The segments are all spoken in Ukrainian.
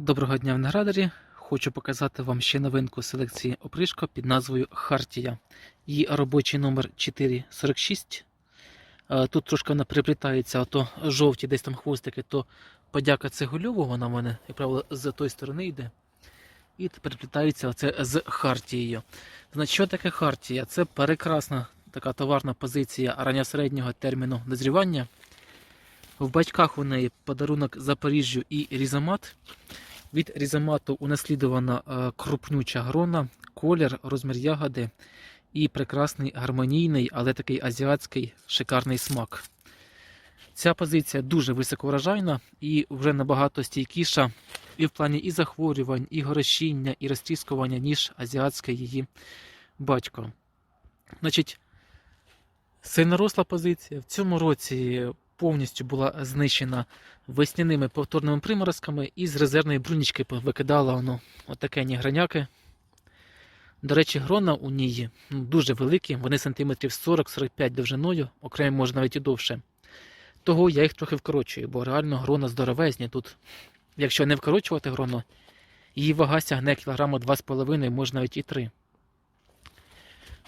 Доброго дня виноградарі! Хочу показати вам ще новинку селекції опришка під назвою Хартія. Її робочий номер 446. Е, Тут трошки вона приплітається, а то жовті десь там хвостики, то подяка цегольову, вона в мене, як правило, з тої сторони йде. І переплітається оце з Хартією. Значить, що таке Хартія? Це прекрасна така товарна позиція ранньосереднього терміну дозрівання. В батьках у неї подарунок Запоріжжю і різомат. Від різомату унаслідувана е, крупнюча грона, колір, розмір ягоди і прекрасний гармонійний, але такий азіатський шикарний смак. Ця позиція дуже високоурожайна і вже набагато стійкіша і в плані і захворювань, і горощіння, і розтріскування, ніж азіатське її батько. Значить, сильноросла позиція. В цьому році повністю була знищена весняними повторними приморозками і з резервної брунічки викидала воно отакені граняки. До речі, грона у ній ну, дуже великі, вони сантиметрів 40-45 довжиною, окремо може навіть і довше. Того я їх трохи вкорочую, бо реально грона здоровезні. Тут, якщо не вкорочувати грону, її вага сягне кілограма 2,5, може навіть і 3.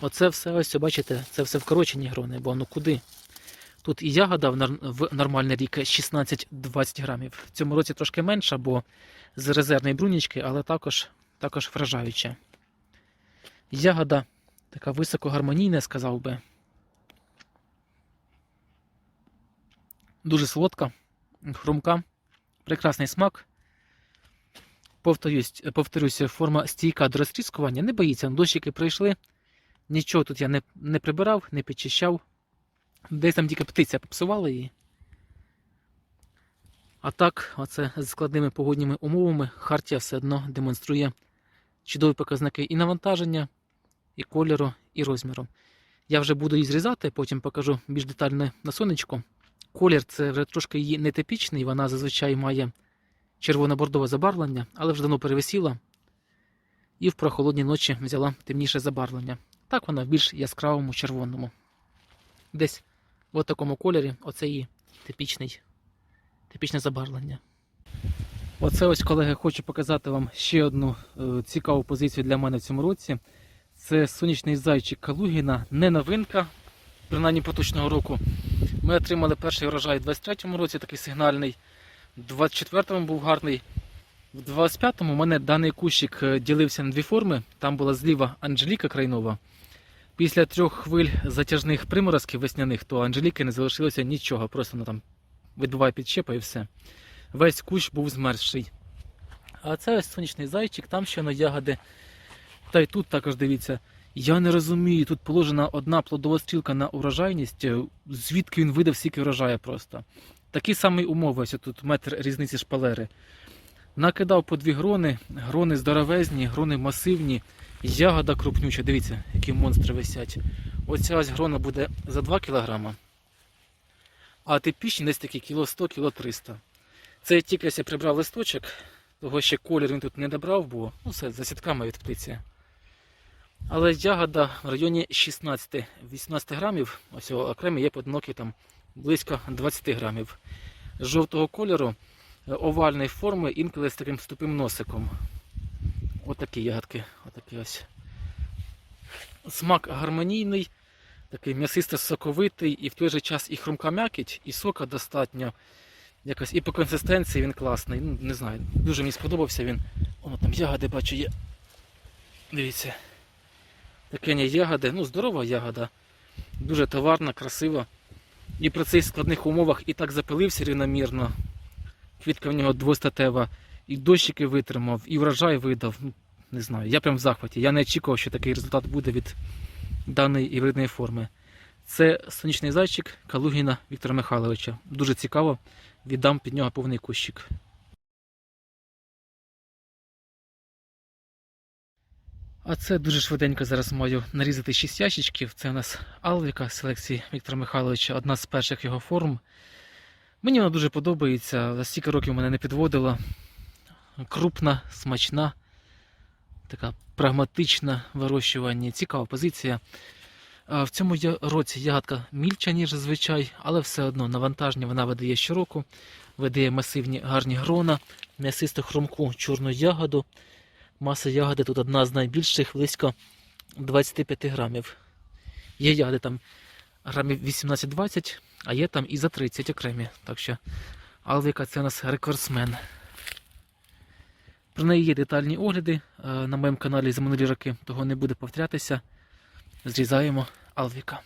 Оце все ось, бачите, це все вкорочені грони, бо ну куди? Тут і ягода в, нормальний рік 16-20 грамів. В цьому році трошки менша, бо з резервної брунічки, але також, також вражаюча. Ягода така високогармонійна, сказав би. Дуже солодка, хрумка, прекрасний смак. Повторюсь, повторюся, форма стійка до розтріскування. Не боїться, дощики прийшли. Нічого тут я не, не прибирав, не підчищав. Десь там тільки птиця попсувала її. А так, оце з складними погодніми умовами Хартія все одно демонструє чудові показники і навантаження, і кольору, і розміру. Я вже буду її зрізати, потім покажу більш детально на сонечку. Колір це вже трошки її нетипічний, вона зазвичай має червоно-бордове забарвлення, але вже давно перевисіла. І в прохолодні ночі взяла темніше забарвлення. Так вона в більш яскравому червоному. Десь в такому кольорі оце її типічний, типічне забарвлення. Оце ось, колеги, хочу показати вам ще одну е, цікаву позицію для мене в цьому році. Це сонячний зайчик Калугіна, не новинка, принаймні поточного року. Ми отримали перший урожай у 23-му році, такий сигнальний. У 24-му був гарний. В 25-му у мене даний кущик е, ділився на дві форми. Там була зліва Анжеліка Крайнова. Після трьох хвиль затяжних приморозків весняних, то Анжеліки не залишилося нічого, просто вона там відбуває підщепа і все. Весь кущ був змерзший. А це ось сонячний зайчик, там ще на ягоди. Та й тут також дивіться. Я не розумію, тут положена одна плодова стрілка на урожайність, звідки він видав стільки врожаю просто. Такі самі умови, ось тут метр різниці шпалери. Накидав по дві грони, грони здоровезні, грони масивні, ягода крупнюча. Дивіться, які монстри висять. Оця ось грона буде за 2 кг. А типічні десь такі кіло 100 кіло 300 Це тільки я прибрав листочок, того ще колір він тут не добрав, бо ну, все, за сітками від птиці. Але ягода в районі 16-18 грамів, ось окремі є подноки там близько 20 грамів. Жовтого кольору, е, овальної форми, інколи з таким ступим носиком. Отакі ягодки. Отакі ось. Смак гармонійний, такий м'ясисто-соковитий, і в той же час і хрумка м'якіть, і сока достатньо. Якось і по консистенції він класний. Ну, не знаю, дуже мені сподобався він. Воно там ягоди бачу є. Дивіться. Таке ягоди, ну здорова ягода. Дуже товарна, красива. І при цих складних умовах і так запилився рівномірно. Квітка в нього двостатева, і дощики витримав, і врожай видав. Ну, Не знаю, я прям в захваті. Я не очікував, що такий результат буде від даної гібридної форми. Це сонячний зайчик Калугіна Віктора Михайловича. Дуже цікаво. Віддам під нього повний кущик. А це дуже швиденько зараз маю нарізати 6 ящичків. Це у нас Алвіка селекції Віктора Михайловича, одна з перших його форм. Мені вона дуже подобається, за стільки років мене не підводила. Крупна, смачна, така прагматична вирощування, цікава позиція. В цьому році ягодка мільча, ніж зазвичай, але все одно навантаження вона видає щороку, видає масивні гарні грона, м'ясисту хрумку чорну ягоду. Маса ягоди тут одна з найбільших, близько 25 грамів. Є ягоди там грамів 18-20, а є там і за 30 окремі. Так що Алвіка це у нас рекордсмен. Про неї є детальні огляди е, на моєму каналі за минулі роки, того не буде повторятися. Зрізаємо Алвіка.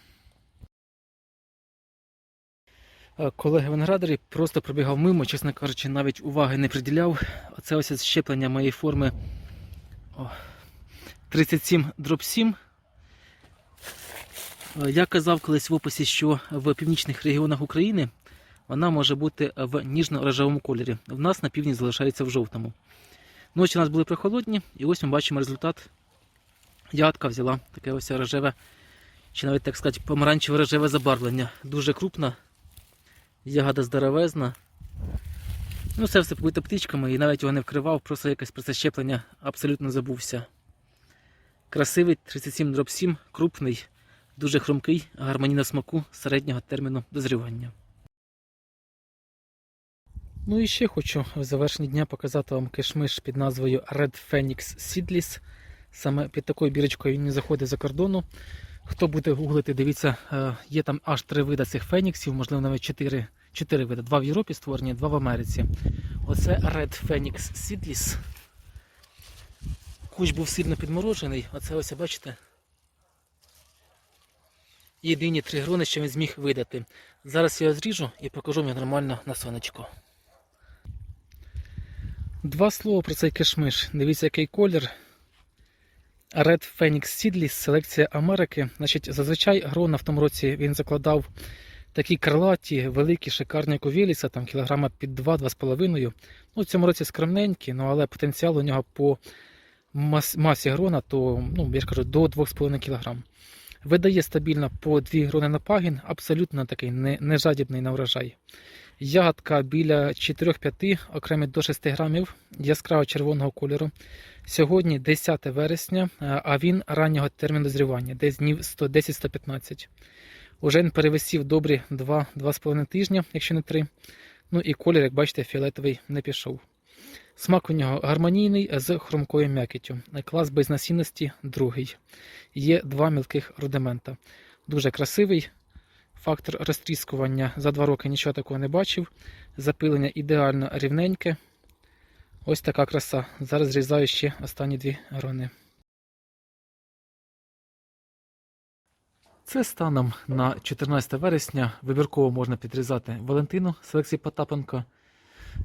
Е, Колеги виноградарі просто пробігав мимо, чесно кажучи, навіть уваги не приділяв. Оце ось щеплення моєї форми 37 дроб 7. Е, Я казав колись в описі, що в північних регіонах України вона може бути в ніжно-рожевому кольорі. В нас на півдні залишається в жовтому. Ночі у нас були прохолодні, і ось ми бачимо результат. Ягодка взяла таке ось рожеве, чи навіть так сказати, помаранчеве рожеве забарвлення. Дуже крупна, ягода здоровезна. Ну, це все побито птичками і навіть його не вкривав, просто якесь про це щеплення абсолютно забувся. Красивий 37 дроб 7, крупний, дуже хрумкий, гармоній на смаку середнього терміну дозрівання. Ну і ще хочу в завершенні дня показати вам кишмиш під назвою Red Phoenix Seedless. Саме під такою бірочкою він не заходить за кордону. Хто буде гуглити, дивіться, е, є там аж три види цих феніксів, можливо, навіть чотири, чотири види. Два в Європі створені, два в Америці. Оце Red Phoenix Seedless. Кущ був сильно підморожений, оце ось бачите. Єдині три грони, що він зміг видати. Зараз я його зріжу і покажу мені нормально на сонечко. Два слова про цей кишмиш. Дивіться, який колір. Red Phoenix Seedless, селекція Америки. Значить, зазвичай грона в тому році він закладав такі крилаті, великі, шикарні ковіліса, там кілограма під 2-2,5. Ну, в цьому році скромненькі, ну, але потенціал у нього по мас- масі грона, то, ну, я ж кажу, до 2,5 кг. Видає стабільно по 2 грони на пагін, абсолютно такий не, не на врожай. Ягодка біля 4-5, окремі до 6 грамів, яскраво червоного кольору. Сьогодні 10 вересня, е, а він раннього терміну дозрівання, десь днів 110-115. Уже він перевисів добрі 2-2,5 тижня, якщо не 3. Ну і колір, як бачите, фіолетовий не пішов. Смак у нього гармонійний з хрумкою м'якіттю. Клас безнасінності другий. Є два мілких рудимента. Дуже красивий. Фактор розтріскування за два роки нічого такого не бачив. Запилення ідеально рівненьке. Ось така краса. Зараз зрізаю ще останні дві грони. Це станом на 14 вересня. Вибірково можна підрізати Валентину селекції Потапенко.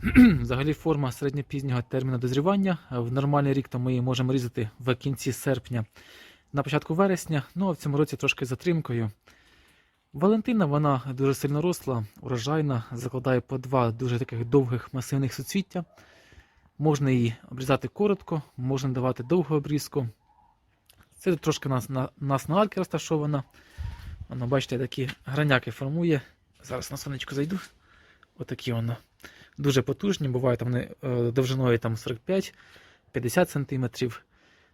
Взагалі форма середньопізнього терміну дозрівання. В нормальний рік то ми її можемо різати в кінці серпня на початку вересня, ну а в цьому році трошки затримкою. Валентина вона дуже сильно росла, урожайна, закладає по два дуже таких довгих масивних суцвіття. Можна її обрізати коротко, можна давати довгу обрізку. Це трошки нас на, нас на арки розташована. Воно, бачите, такі граняки формує. Зараз на сонечко зайду. Отакі воно. Дуже потужні, бувають вони е, довжиною 45-50 см.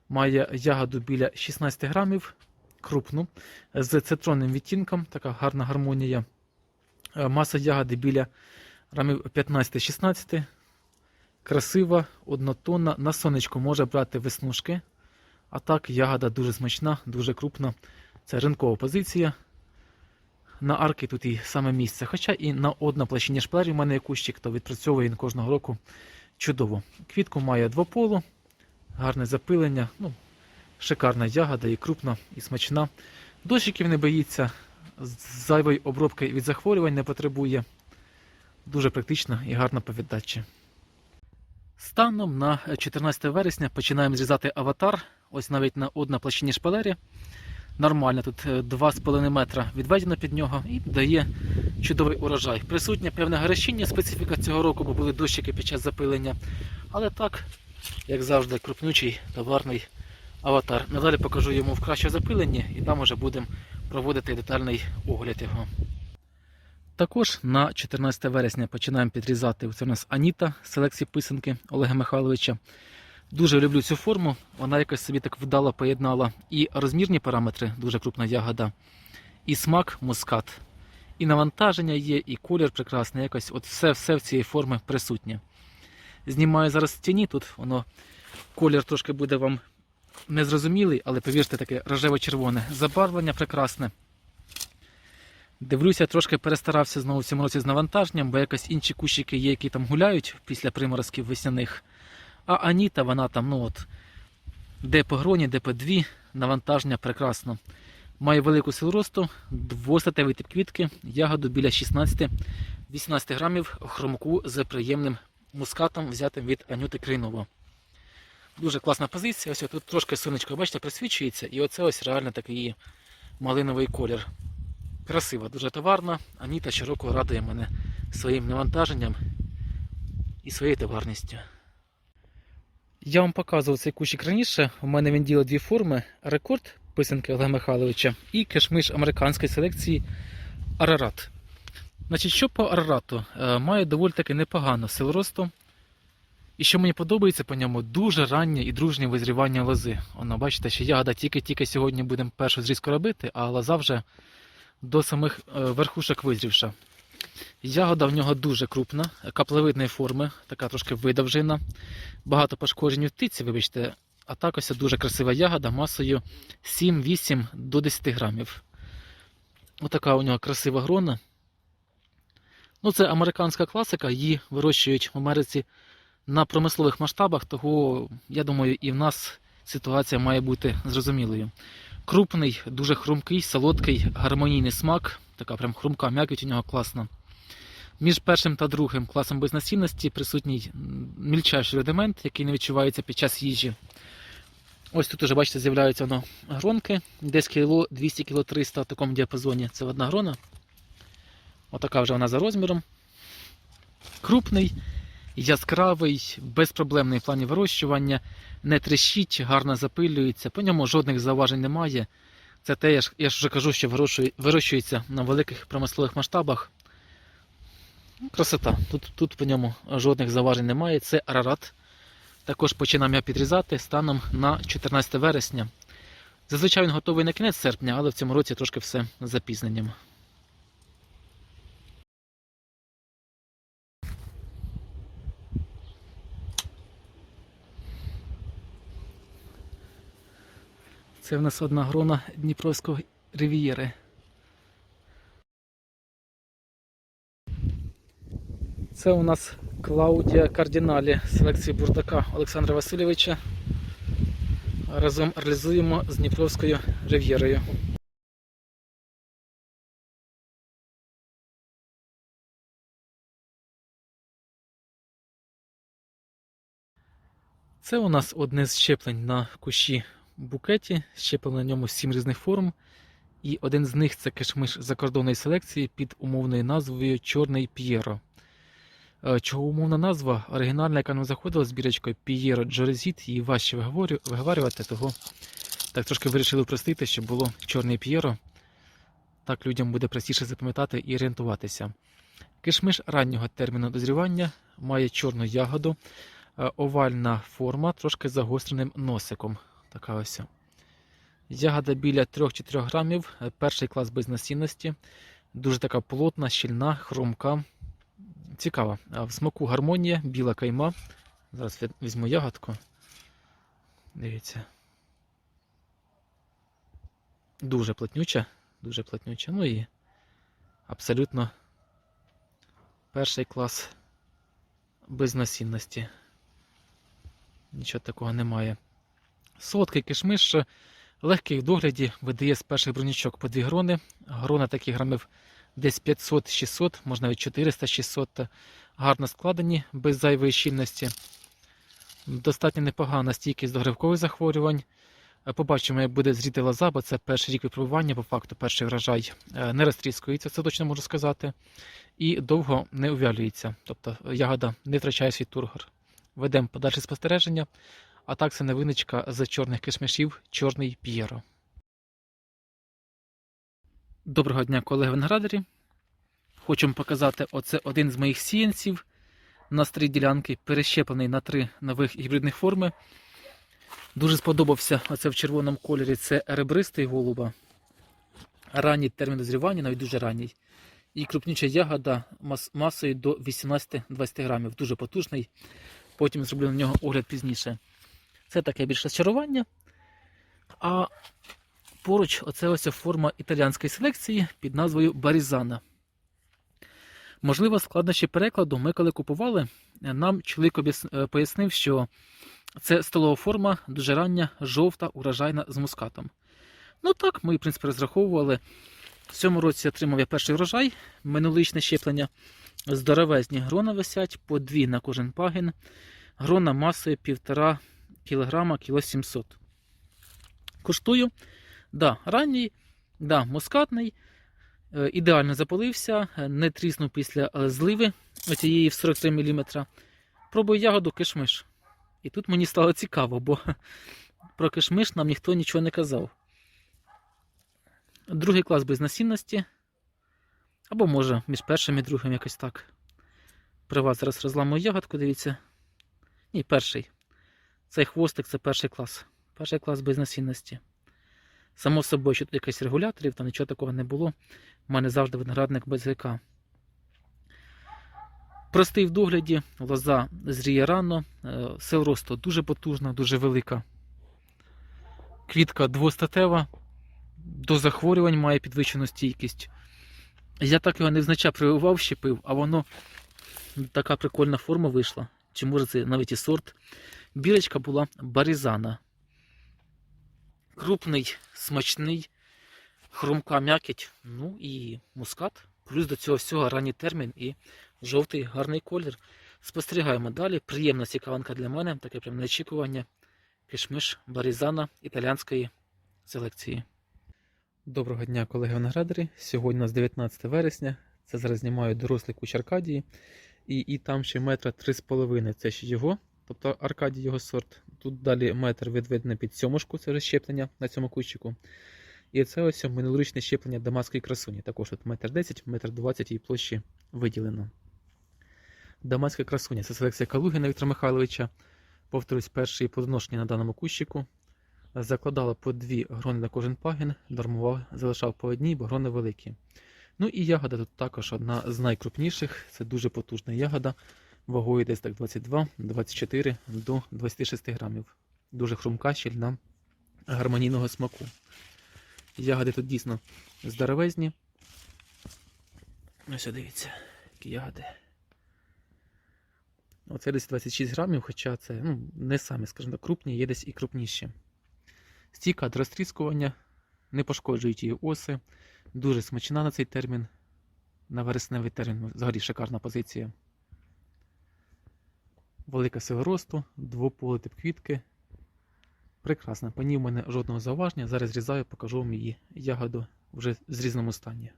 Має ягоду біля 16 грамів, крупну, з цитронним відтінком, така гарна гармонія. Е, Маса ягоди біля грамів 15-16. Красива, однотонна. На сонечко може брати веснушки. А так, ягода дуже смачна, дуже крупна. Це ринкова позиція. На арки тут і саме місце. Хоча і на одноплощині шпалері в мене є кущик, то відпрацьовує він кожного року чудово. Квітку має двополу, гарне запилення. Ну, шикарна ягода і крупна, і смачна. Дощиків не боїться, зайвої обробки від захворювань не потребує. Дуже практична і гарна по віддачі. Станом на 14 вересня починаємо зрізати аватар. Ось навіть на одноплощині шпалері. Нормально, тут е, 2,5 метра відведено під нього і дає чудовий урожай. Присутнє певне гарячіння, специфіка цього року, бо були дощики під час запилення. Але так, як завжди, крупнючий товарний аватар. Надалі покажу йому в краще запиленні і там уже будемо проводити детальний огляд його. Також на 14 вересня починаємо підрізати. Це у нас Аніта з селекції писанки Олега Михайловича. Дуже люблю цю форму. Вона якось собі так вдало поєднала і розмірні параметри, дуже крупна ягода, і смак мускат. І навантаження є, і колір прекрасний. Якось от все, все в цієї форми присутнє. знімаю зараз в тіні, тут воно колір трошки буде вам незрозумілий, але повірте, таке рожево-червоне. Забарвлення прекрасне. Дивлюся, трошки перестарався знову в цьому році з навантаженням, бо якось інші кущики є, які там гуляють після приморозків весняних. А Аніта, вона там, ну от, де по гроні, де по дві, навантаження прекрасно. Має велику силу росту, двостатевий тип квітки, ягоду біля 16-18 грамів хромку з приємним мускатом, взятим від Анюти Кринова. Дуже класна позиція. Ось тут трошки сонечко, бачите, присвічується, і оце ось реально такий малиновий колір. Красива, дуже товарна. Аніта щороку радує мене своїм навантаженням і своєю товарністю. Я вам показував цей кущик раніше. У мене він діло дві форми: рекорд писанки Олега Михайловича і кишмиш американської селекції Арарат. Значить, що по Арарату? Е, Має доволі таки непогано сил росту. І що мені подобається по ньому, дуже раннє і дружнє визрівання лози. Воно, бачите, що ягода тільки-тільки сьогодні будемо першу зрізку робити, а лоза вже до самих е, верхушок визрівша. Ягода в нього дуже крупна, каплевидної форми, така трошки видовжена. Багато пошкоджень у птиці, вибачте, а так ось дуже красива ягода масою 7-8 до 10 грамів. Отака у нього красива грона. Ну, це американська класика, її вирощують в Америці на промислових масштабах, того, я думаю, і в нас ситуація має бути зрозумілою. Крупний, дуже хрумкий, солодкий, гармонійний смак, така прям хрумка м'якоть у нього класна. Між першим та другим класом безнасінності присутній мільчайший рудимент, який не відчувається під час їжі. Ось тут уже, бачите, з'являються воно гронки. Десь кіло 200 кіло 300 в такому діапазоні. Це одна грона. Отака вже вона за розміром. Крупний, яскравий, безпроблемний в плані вирощування, не трещить, гарно запилюється, по ньому жодних зауважень немає. Це те, я ж, вже кажу, що вирощується на великих промислових масштабах. Красота. Тут, тут по ньому жодних зауважень немає. Це арарат. Також починам я підрізати станом на 14 вересня. Зазвичай він готовий на кінець серпня, але в цьому році трошки все запізненням. Це в нас одна грона Дніпровської ривієри. Це у нас Клаудія Кардіналі селекції бурдака Олександра Васильовича. Разом реалізуємо з Дніпровською рив'єрою. Це у нас одне з щеплень на кущі букеті. Щеплено на ньому сім різних форм. І один з них це кишмиш закордонної селекції під умовною назвою Чорний П'єро. Е, Чого умовна назва? Оригінальна, яка нам заходила з бірочкою П'єро Джорезіт, її важче виговарювати, того так трошки вирішили упростити, щоб було Чорний П'єро. Так людям буде простіше запам'ятати і орієнтуватися. Кишмиш раннього терміну дозрівання має чорну ягоду, е, овальна форма, трошки загостреним носиком. Така ось. Ягода біля 3-4 грамів, е, перший клас безнасінності, дуже така плотна, щільна, хрумка. Цікава. В смаку гармонія, біла кайма. Зараз візьму ягодку. Дивіться. Дуже плотнюча, дуже плотнюча. Ну і абсолютно перший клас безнасінності. Нічого такого немає. Солодкий кишмиш, легкий в догляді, видає з перших бронячок по 2 грони. Грона таких грамів десь 500-600, можна навіть 400-600. Гарно складені, без зайвої щільності. Достатньо непогана стійкість до гривкових захворювань. Е, Побачимо, як буде зріти лоза, бо це перший рік випробування, по факту перший врожай. Е, Не розтріскується, це точно можу сказати. І довго не увялюється. Тобто е, ягода не втрачає свій тургор. Ведемо подальше спостереження. А так це невиничка з чорних кишмишів, чорний п'єро. Доброго дня, колеги виноградарі. Хочу вам показати, оце один з моїх сіянців на старій ділянки, перещеплений на три нових гібридних форми. Дуже сподобався оце в червоному кольорі. Це ребристий голуба. Ранній термін дозрівання, навіть дуже ранній. І крупнюча ягода мас- масою до 18-20 грамів. Дуже потужний. потім зроблю на нього огляд пізніше. Це таке більше розчарування. А поруч оце ось форма італіанської селекції під назвою Барізана. Можливо, складнощі перекладу. Ми коли купували, нам чоловік е, пояснив, що це столова форма, дуже рання, жовта, урожайна з мускатом. Ну так, ми, в принципі, розраховували. В цьому році отримав я перший врожай, минулорічне щеплення. Здоровезні грона висять по дві на кожен пагін. Грона масою 1,5 кг, кіло 700. Коштую. Да, ранній, да, мускатний. Е, Ідеально запалився, е, не тріснув після е, зливи оцієї в 43 мм. Пробую ягоду кишмиш. І тут мені стало цікаво, бо про кишмиш нам ніхто нічого не казав. Другий клас без насінності. Або може між першим і другим якось так. При вас зараз розламую ягодку, дивіться. Ні, перший. Цей хвостик це перший клас. Перший клас без насінності. Само собою, що тут якийсь регуляторів, там нічого такого не було. У мене завжди виноградник без грека. Простий в догляді, лоза зріє рано, е, сил росту дуже потужна, дуже велика. Квітка двостатева, до захворювань має підвищену стійкість. Я так його не невзначай прививав, щепив, а воно така прикольна форма вийшла. Чи може це навіть і сорт. Бірочка була барізана. Крупний, смачний, хрумка м'якіть, ну і мускат. Плюс до цього всього ранній термін і жовтий гарний колір. Спостерігаємо далі. Приємна цікавинка для мене, таке прям неочікування. Кишмиш барізана італіанської селекції. Доброго дня, колеги виноградарі. Сьогодні у нас 19 вересня. Це зараз знімаю дорослий кущ Аркадії. І, і там ще метра 3,5 це ще його, тобто Аркадій його сорт. Тут далі метр відведений під сьомушку, це вже щеплення на цьому кущику. І це ось минулорічне щеплення дамаської красуні. Також тут метр 10, метр 20 її площі виділено. Дамаська красуня це селекція Калугіна Віктора Михайловича. Повторюсь, перший плодоношення на даному кущику. Закладала по дві грони на кожен пагін, нормував, залишав по одній, бо грони великі. Ну і ягода тут також одна з найкрупніших. Це дуже потужна ягода. Вагою десь так 22-24 до 26 грамів. Дуже хрумка, щільна, гармонійного смаку. Ягоди тут дійсно здоровезні. Ось дивіться, які ягоди. Оце десь 26 грамів, хоча це ну, не самі, скажімо так, крупні, є десь і крупніші. Стійка до розтріскування, не пошкоджують її оси. Дуже смачна на цей термін. На вересневий термін взагалі шикарна позиція. Велика сила росту, двополий тип квітки. Прекрасна. По ній в мене жодного зауваження. Зараз зрізаю, покажу вам її ягоду вже в зрізному стані.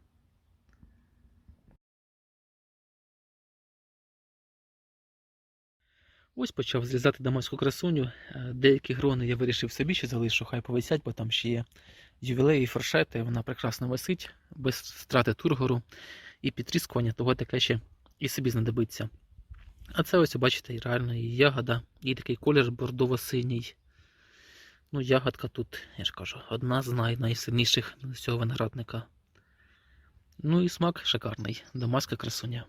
Ось почав зрізати дамаську красуню. Е, Деякі грони я вирішив собі ще залишу, хай повисять, бо там ще є ювілеї фаршети. Вона прекрасно висить, без втрати тургору і підтріскування, того таке ще і собі знадобиться. А це ось, бачите, реально і ягода, і такий колір бордово-синій. Ну, ягодка тут, я ж кажу, одна з най найсильніших з цього виноградника. Ну і смак шикарний. Дамаська красуня.